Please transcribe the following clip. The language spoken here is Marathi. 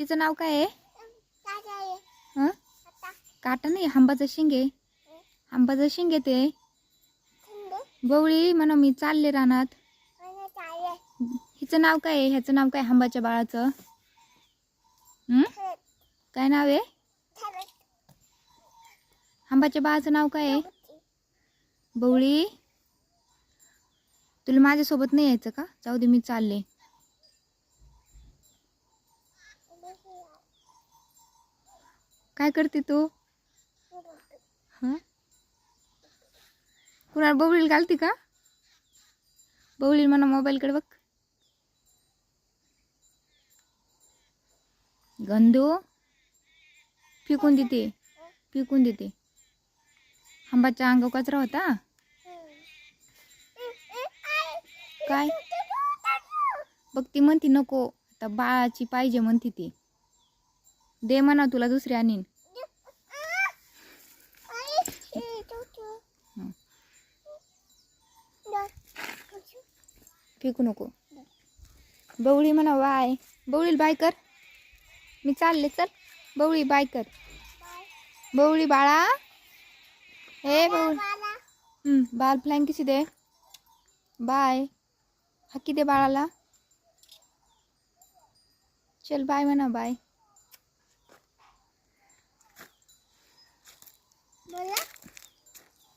तिचं नाव काय आहे? हं? काटा. नाही आंबाचं शेंग. आंबाचं शेंग ते. बवळी म्हणा मी चालले रानात. हिचं नाव काय आहे? ह्याचं नाव काय आंबाच्या बाळाचं. हं? काय नाव आहे? आंबाच्या बाळाचं नाव काय आहे? बवळी. तुला माझ्यासोबत नाही यायचं का? जाऊ दे मी चालले. काय करते तू? हां? कुणाला बवळीला घालते का? बवळील म्हणा मोबाईलकडे बघ. गंधू फिकून देते फिकून देते. आंबाच्या अंग कचरा होता? काय? बघ ती म्हणती नको आता बाळाची पाहिजे म्हणती ती. दे म्हणा तुला दुसरी आणीन. फेकू नको. बवळी म्हणा बाय. बवळी बाय कर. मी चालले चल. बवळी बाय कर. बवळी बाळा. हे बवळी. हं, बाल फ्लॅंक दे. बाय. हक्की दे बाळाला. चल बाय म्हणा बाय. बोला